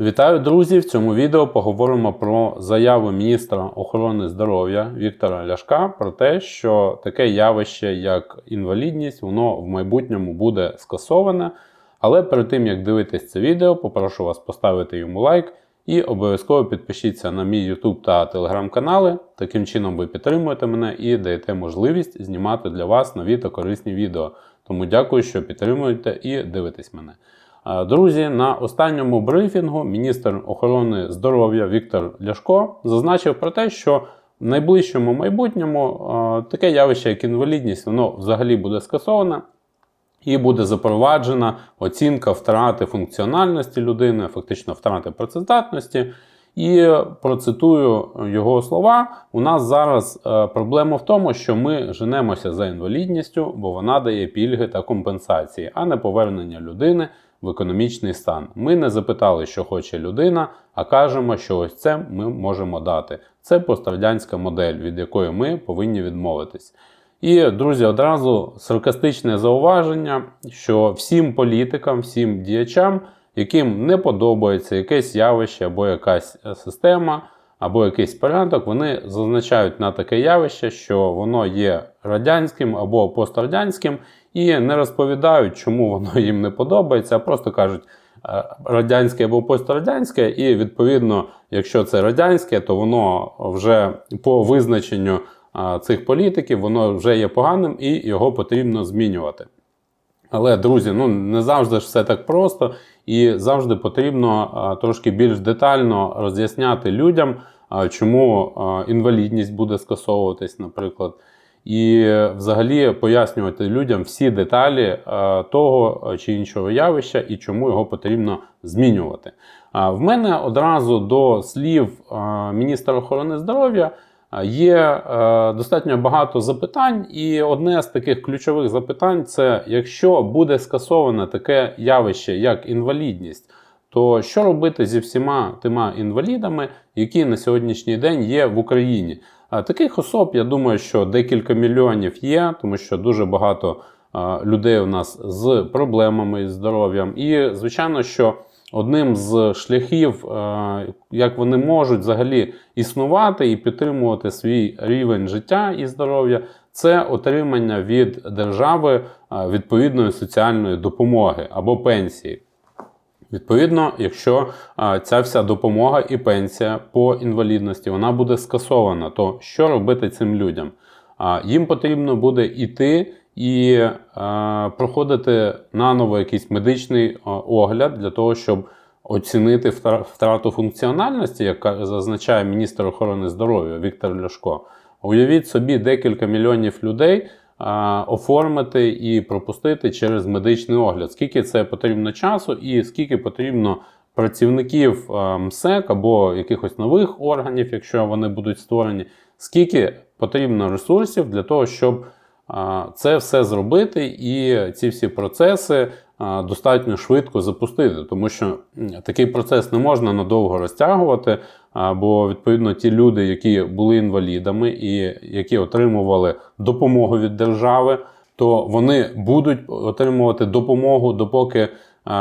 Вітаю, друзі! В цьому відео поговоримо про заяву міністра охорони здоров'я Віктора Ляшка про те, що таке явище, як інвалідність, воно в майбутньому буде скасоване. Але перед тим як дивитись це відео, попрошу вас поставити йому лайк і обов'язково підпишіться на мій YouTube та Telegram канали. Таким чином ви підтримуєте мене і даєте можливість знімати для вас нові та корисні відео. Тому дякую, що підтримуєте і дивитесь мене. Е, Друзі, на останньому брифінгу міністр охорони здоров'я Віктор Ляшко зазначив про те, що в найближчому майбутньому е, таке явище, як інвалідність, воно взагалі буде скасоване. І буде запроваджена оцінка втрати функціональності людини, фактично втрати працездатності. І процитую його слова: у нас зараз е, проблема в тому, що ми женемося за інвалідністю, бо вона дає пільги та компенсації, а не повернення людини в економічний стан. Ми не запитали, що хоче людина, а кажемо, що ось це ми можемо дати. Це пострадянська модель, від якої ми повинні відмовитись. І, друзі, одразу саркастичне зауваження, що всім політикам, всім діячам, яким не подобається якесь явище або якась е, система, або якийсь порядок, вони зазначають на таке явище, що воно є радянським або пострадянським, і не розповідають, чому воно їм не подобається, а просто кажуть е, радянське або пострадянське, і відповідно, якщо це радянське, то воно вже по визначенню цих політиків, воно вже є поганим і його потрібно змінювати. Але, друзі, ну не завжди ж все так просто, і завжди потрібно трошки більш детально роз'ясняти людям, чому інвалідність буде скасовуватись, наприклад. І взагалі пояснювати людям всі деталі того чи іншого явища і чому його потрібно змінювати. В мене одразу до слів міністра охорони здоров'я. Є е, достатньо багато запитань, і одне з таких ключових запитань це якщо буде скасоване таке явище, як інвалідність, то що робити зі всіма тима інвалідами, які на сьогоднішній день є в Україні? А таких особ, я думаю, що декілька мільйонів є, тому що дуже багато е, людей у нас з проблемами з здоров'ям. І звичайно, що одним з шляхів, е, як вони можуть взагалі існувати і підтримувати свій рівень життя і здоров'я, це отримання від держави е, відповідної соціальної допомоги або пенсії. Відповідно, якщо ця вся допомога і пенсія по інвалідності вона буде скасована, то що робити цим людям? Їм потрібно буде йти і проходити наново якийсь медичний огляд для того, щоб оцінити втрату функціональності, як зазначає міністр охорони здоров'я Віктор Ляшко. Уявіть собі декілька міліонів людей оформити і пропустити через медичний огляд. Скільки це потрібно часу, і скільки потрібно працівників МСЕК або якихось нових органів, якщо вони будуть створені, скільки потрібно ресурсів для того, щоб це все зробити, і ці всі процеси достатньо швидко запустити, тому що такий процес не можна надовго розтягувати. Бо відповідно ті люди, які були інвалідами і які отримували допомогу від держави, то вони будуть отримувати допомогу, допоки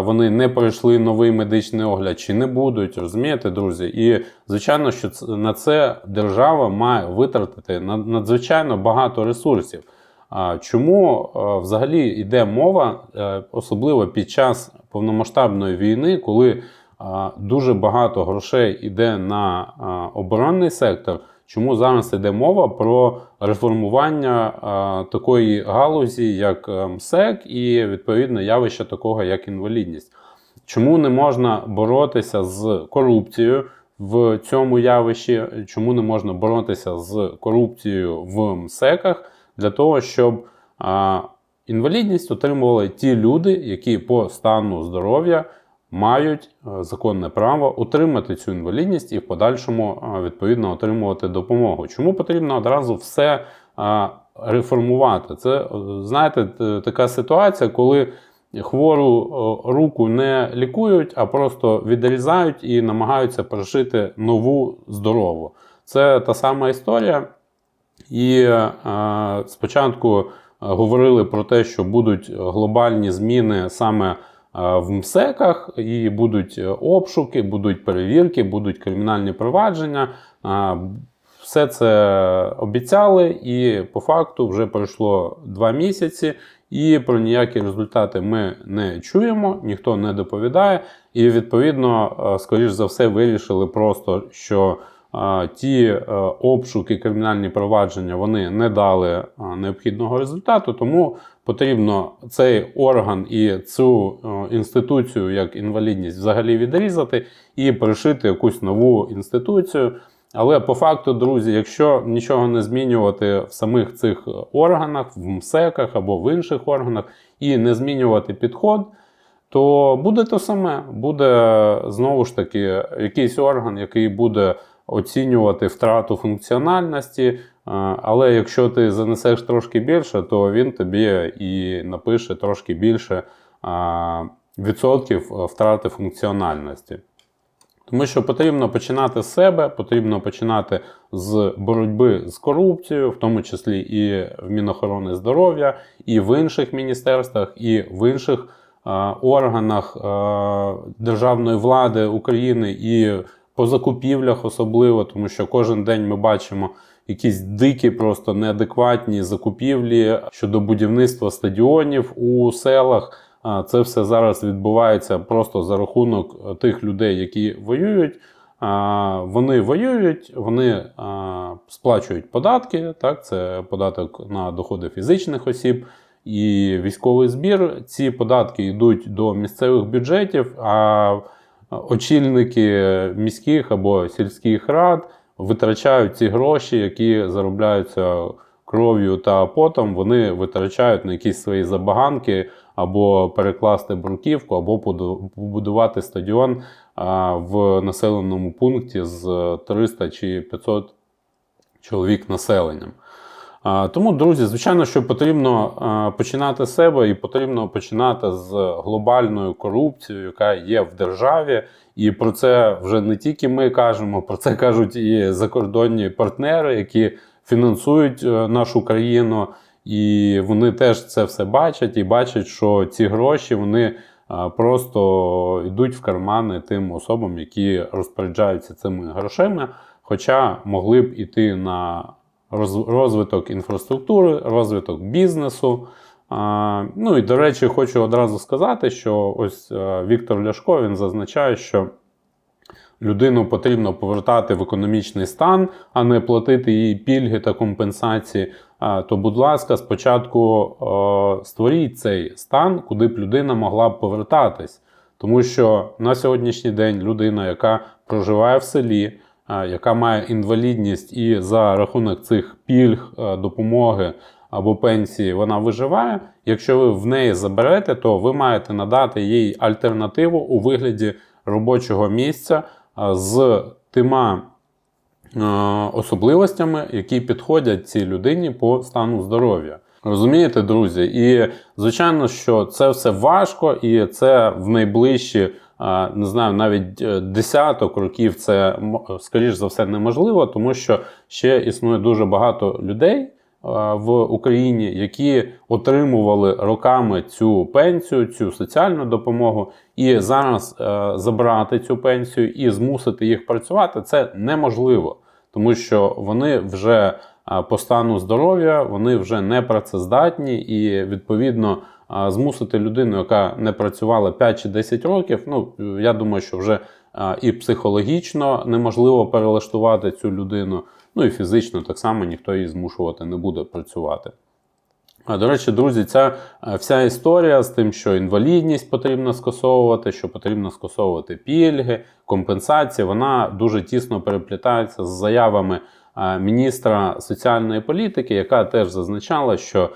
вони не пройшли новий медичний огляд, чи не будуть, розумієте, друзі? І звичайно, що на це держава має витратити над- надзвичайно багато ресурсів. Чому е, взагалі йде мова, е, особливо під час повномасштабної війни, коли дуже багато грошей йде на оборонний сектор? Чому зараз йде мова про реформування такої галузі, як е, МСЕК, і відповідно явище такого, як інвалідність? Чому не можна боротися з корупцією в цьому явищі? Чому не можна боротися з корупцією в МСЕКах? Для того, щоб а, інвалідність отримували ті люди, які по стану здоров'я мають а, законне право отримати цю інвалідність і в подальшому а, відповідно отримувати допомогу. Чому потрібно одразу все а, реформувати? Це, е, знаєте, така ситуація, коли хвору руку не лікують, а просто відрізають і намагаються пришити нову здорову. Це та сама історія. І е, спочатку е, говорили про те, що будуть глобальні зміни саме в МСЕКах, і будуть е, обшуки, будуть перевірки, будуть кримінальні провадження. Все це обіцяли, і по факту вже пройшло два місяці, і про ніякі результати ми не чуємо, ніхто не доповідає. І відповідно, е, скоріш за все, вирішили просто, що е, ті е, обшуки, кримінальні провадження вони не дали е, необхідного результату, тому потрібно цей орган і цю е, інституцію як інвалідність взагалі відрізати і пришити якусь нову інституцію. Але по факту, друзі, якщо нічого не змінювати в самих цих органах, в МСЕКах або в інших органах, і не змінювати підход, то буде те саме. Буде знову ж таки якийсь орган, який буде оцінювати втрату функціональності. е, Але якщо ти занесеш трошки більше, то він тобі і напише трошки більше відсотків е, втрати функціональності. Тому що потрібно починати з себе, потрібно починати з боротьби з корупцією, в тому числі і в Мінохорони здоров'я, і в інших міністерствах, і в інших е, органах е, державної влади України, і по закупівлях особливо, тому що кожен день ми бачимо якісь дикі, просто неадекватні закупівлі щодо будівництва стадіонів у селах. Це все зараз відбувається просто за рахунок тих людей, які воюють. Вони воюють, вони сплачують податки. Так, це податок на доходи фізичних осіб і військовий збір. Ці податки йдуть до місцевих бюджетів. А очільники міських або сільських рад витрачають ці гроші, які заробляються кров'ю та потом. Вони витрачають на якісь свої забаганки або перекласти бруківку, або побудувати стадіон в населеному пункті з 300 чи 500 чоловік населенням. Тому, друзі, звичайно, що потрібно починати з себе і потрібно починати з глобальною корупцією, яка є в державі. І про це вже не тільки ми кажемо, про це кажуть і закордонні партнери, які фінансують е, нашу країну. І вони теж це все бачать і бачать, що ці гроші вони просто йдуть в кармани тим особам, які розпоряджаються цими грошима, хоча могли б іти на розвиток інфраструктури, розвиток бізнесу. Ну і до речі, хочу одразу сказати, що ось е, Віктор Ляшко він зазначає, що людину потрібно повертати в економічний стан, а не платити їй пільги та компенсації. То, будь ласка, спочатку створіть цей стан, куди б людина могла б повертатись. Тому що на сьогоднішній день людина, яка проживає в селі, яка має інвалідність і за рахунок цих пільг, допомоги або пенсії, вона виживає. Якщо ви в неї заберете, то ви маєте надати їй альтернативу у вигляді робочого місця з тима особливостями, які підходять цій людині по стану здоров'я. Розумієте, друзі? І звичайно, що це все важко, і це в найближчі, не знаю, навіть е, десяток років це скоріш за все неможливо, тому що ще існує дуже багато людей в Україні, які отримували роками цю пенсію, цю соціальну допомогу, і зараз е, забрати цю пенсію і змусити їх працювати це неможливо, тому що вони вже по стану здоров'я вони вже не працездатні, і відповідно змусити людину, яка не працювала 5 чи 10 років. Ну я думаю, що вже і психологічно неможливо перелаштувати цю людину. Ну і фізично так само ніхто її змушувати не буде працювати. До речі, друзі, ця вся історія з тим, що інвалідність потрібно скасовувати, що потрібно скасовувати пільги, компенсації, вона дуже тісно переплітається з заявами міністра соціальної політики, яка теж зазначала, що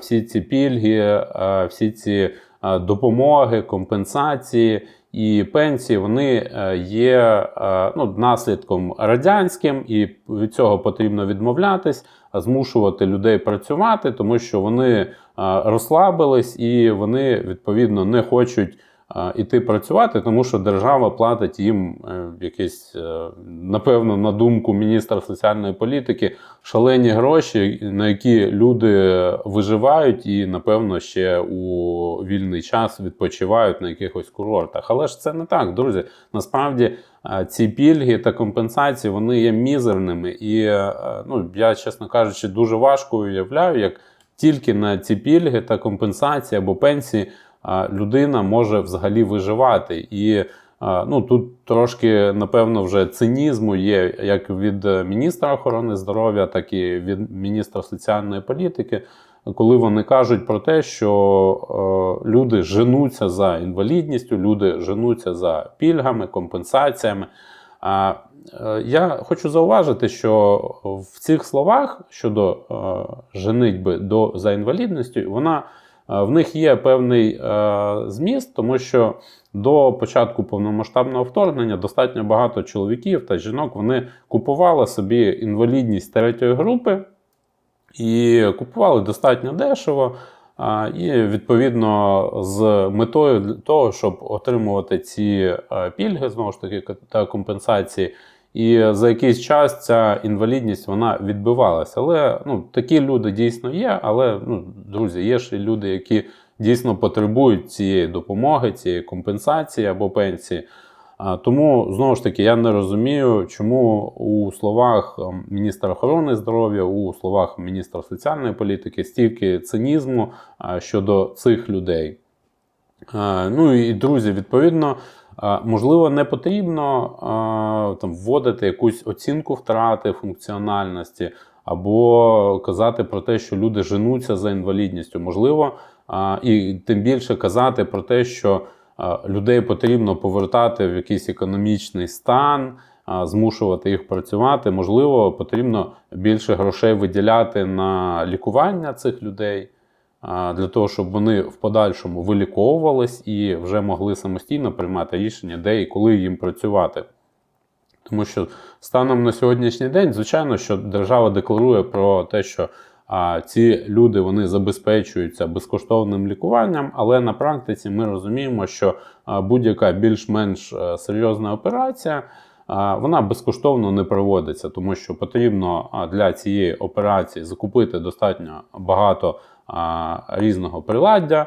всі ці пільги, всі ці допомоги, компенсації і пенсії вони е, є е, ну, наслідком радянським, і від цього потрібно відмовлятись, змушувати людей працювати, тому що вони е, розслабились і вони відповідно не хочуть е, іти працювати, тому що держава платить їм е, якісь, е, напевно, на думку міністра соціальної політики, шалені гроші, на які люди виживають і, напевно, ще у вільний час відпочивають на якихось курортах. Але ж це не так, друзі. Насправді е, ці пільги та компенсації вони є мізерними. І ну, я, чесно кажучи, дуже важко уявляю, як тільки на ці пільги та компенсації або пенсії людина може взагалі виживати. І ну, тут трошки, напевно, вже цинізму є як від міністра охорони здоров'я, так і від міністра соціальної політики, коли вони кажуть про те, що е, люди женуться за інвалідністю, люди женуться за пільгами, компенсаціями. А е, я хочу зауважити, що в цих словах щодо е, женитьби до за інвалідністю, вона е, в них є певний е, зміст, тому що до початку повномасштабного вторгнення достатньо багато чоловіків та жінок вони купували собі інвалідність третьої групи і купували достатньо дешево. А, І відповідно з метою для того, щоб отримувати ці е, пільги, знову ж таки, та компенсації. І за якийсь час ця інвалідність вона відбивалася. Але ну, такі люди дійсно є. Але, ну, друзі, є ж і люди, які дійсно потребують цієї допомоги, цієї компенсації або пенсії. Тому знову ж таки я не розумію, чому у словах ем, міністра охорони здоров'я, у словах міністра соціальної політики стільки цинізму щодо цих людей. Ну і друзі, відповідно, можливо, не потрібно там вводити якусь оцінку втрати функціональності, або казати про те, що люди женуться за інвалідністю. Можливо, і тим більше казати про те, що людей потрібно повертати в якийсь економічний стан, змушувати їх працювати. Можливо, потрібно більше грошей виділяти на лікування цих людей. Для того, щоб вони в подальшому виліковувались і вже могли самостійно приймати рішення, де і коли їм працювати. Тому що станом на сьогоднішній день, звичайно, що держава декларує про те, що а ці люди вони забезпечуються безкоштовним лікуванням, але на практиці ми розуміємо, що будь-яка більш-менш е, серйозна операція. Вона безкоштовно не проводиться, тому що потрібно для цієї операції закупити достатньо багато різного приладдя,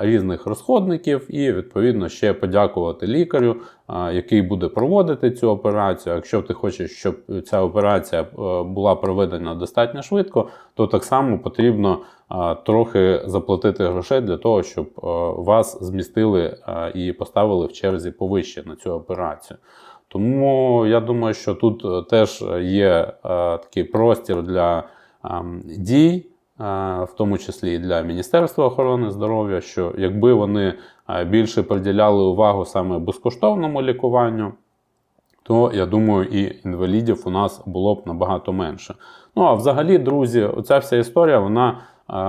різних розходників, і відповідно ще подякувати лікарю, який буде проводити цю операцію. Якщо ти хочеш, щоб ця операція е, була проведена достатньо швидко, то так само потрібно трохи заплатити грошей для того, щоб е, вас змістили і поставили в черзі повище на цю операцію. Тому я думаю, що тут е, теж є такий простір для дій в тому числі і для Міністерства охорони здоров'я, що якби вони більше приділяли увагу саме безкоштовному лікуванню, то я думаю, і інвалідів у нас було б набагато менше. Ну а взагалі, друзі, оця вся історія вона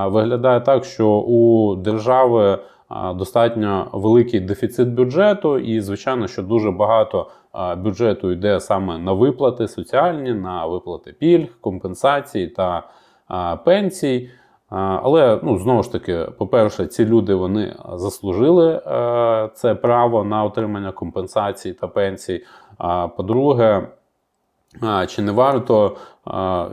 виглядає так, що у держави достатньо великий дефіцит бюджету, і, звичайно, що дуже багато бюджету йде саме на виплати соціальні, на виплати пільг, компенсацій та пенсій. Але ну, знову ж таки, по-перше, ці люди вони заслужили е, це право на отримання компенсацій та пенсій. А по-друге, чи не варто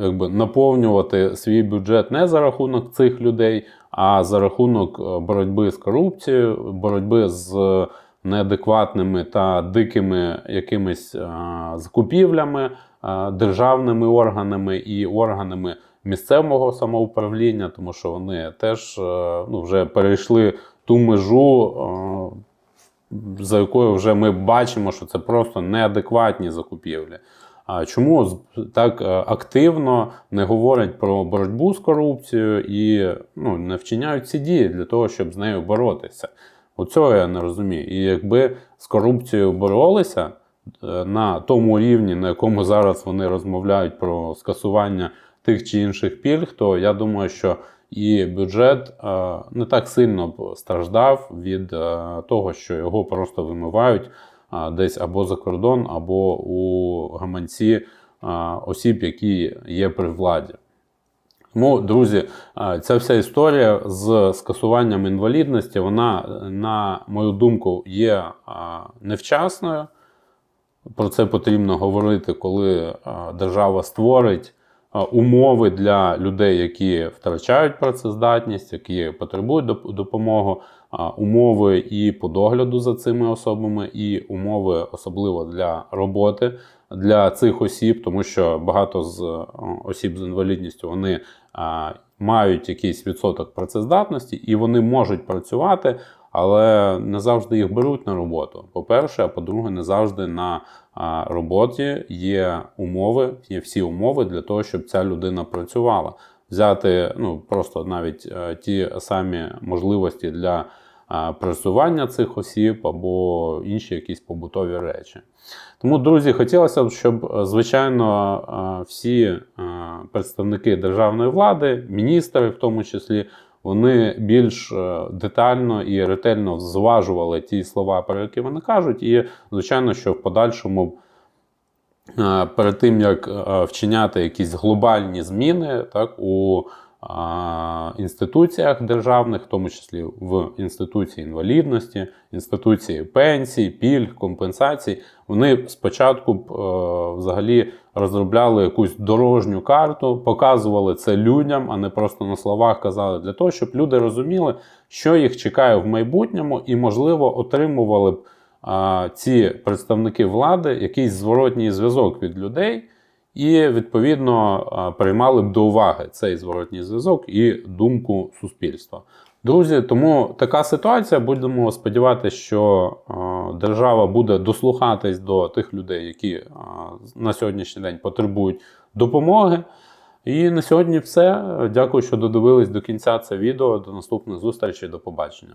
якби, наповнювати свій бюджет не за рахунок цих людей, а за рахунок е, боротьби з корупцією, боротьби з неадекватними та дикими якимись закупівлями державними органами і органами місцевого самоуправління, тому що вони теж е, ну, вже перейшли ту межу, е, за якою вже ми бачимо, що це просто неадекватні закупівлі. А чому так е, активно не говорять про боротьбу з корупцією і ну, не вчиняють ці дії для того, щоб з нею боротися? Оцього я не розумію. І якби з корупцією боролися на тому рівні, на якому зараз вони розмовляють про скасування тих чи інших пільг, то я думаю, що і бюджет е, не так сильно страждав від е, того, що його просто вимивають е, десь або за кордон, або у гаманці осіб, які є при владі. Тому, друзі, ця вся історія з скасуванням інвалідності, вона, на мою думку, є невчасною. Про це потрібно говорити, коли держава створить умови для людей, які втрачають працездатність, які потребують доп- допомоги, е, умови і по догляду за цими особами, і умови особливо для роботи для цих осіб, тому що багато з е, осіб з інвалідністю вони е, мають якийсь відсоток працездатності і вони можуть працювати, але не завжди їх беруть на роботу. По-перше, а по-друге, не завжди на роботі є умови, є всі умови для того, щоб ця людина працювала. Взяти ну, просто навіть е, ті самі можливості для пресування цих осіб або інші якісь побутові речі. Тому, друзі, хотілося б, щоб, е, звичайно, е, всі представники державної влади, міністри в тому числі, вони більш е, детально і ретельно зважували ті слова, про які вони кажуть, і, звичайно, що в подальшому. Е, Перед тим як е, вчиняти якісь глобальні зміни так, у інституціях державних, в тому числі в інституції інвалідності, інституції пенсій, пільг, компенсацій, вони спочатку е, взагалі розробляли якусь дорожню карту, показували це людям, а не просто на словах казали, для того, щоб люди розуміли, що їх чекає в майбутньому, і, можливо, отримували б ці представники влади якийсь зворотній зв'язок від людей, і відповідно приймали б до уваги цей зворотній зв'язок і думку суспільства. Друзі, тому така ситуація. Будемо сподіватися, що держава буде дослухатись до тих людей, які на сьогоднішній день потребують допомоги. І на сьогодні все. Дякую, що додивились до кінця це відео. До наступних зустрічей. До побачення.